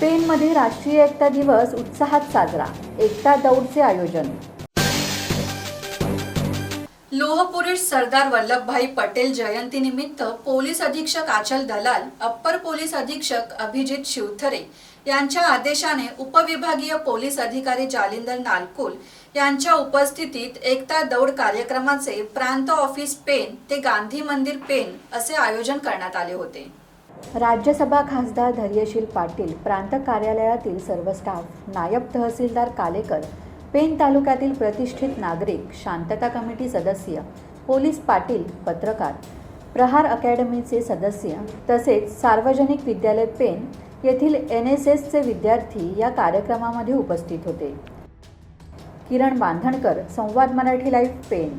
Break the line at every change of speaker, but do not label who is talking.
पेनमध्ये राष्ट्रीय एकता दिवस उत्साहात साजरा. एकता दौडचे आयोजन.
लोहपुरुष सरदार वल्लभभाई पटेल जयंतीनिमित्त पोलीस अधीक्षक आचल दलाल अप्पर पोलीस अधीक्षक अभिजित शिवथरे यांच्या आदेशाने उपविभागीय पोलीस अधिकारी जालिंदर नालकुल यांच्या उपस्थितीत एकता दौड कार्यक्रमाचे प्रांत ऑफिस पेन ते गांधी मंदिर पेन असे आयोजन करण्यात आले होते.
राज्यसभा खासदार धैर्यशील पाटील प्रांत कार्यालयातील सर्व स्टाफ नायब तहसीलदार कालेकर पेन तालुक्यातील प्रतिष्ठित नागरिक शांतता कमिटी सदस्य पोलीस पाटील पत्रकार प्रहार अकॅडमीचे सदस्य तसेच सार्वजनिक विद्यालय पेन येथील एन एस एसचे विद्यार्थी या कार्यक्रमामध्ये उपस्थित होते. किरण बांधणकर संवाद मराठी लाईव्ह पेन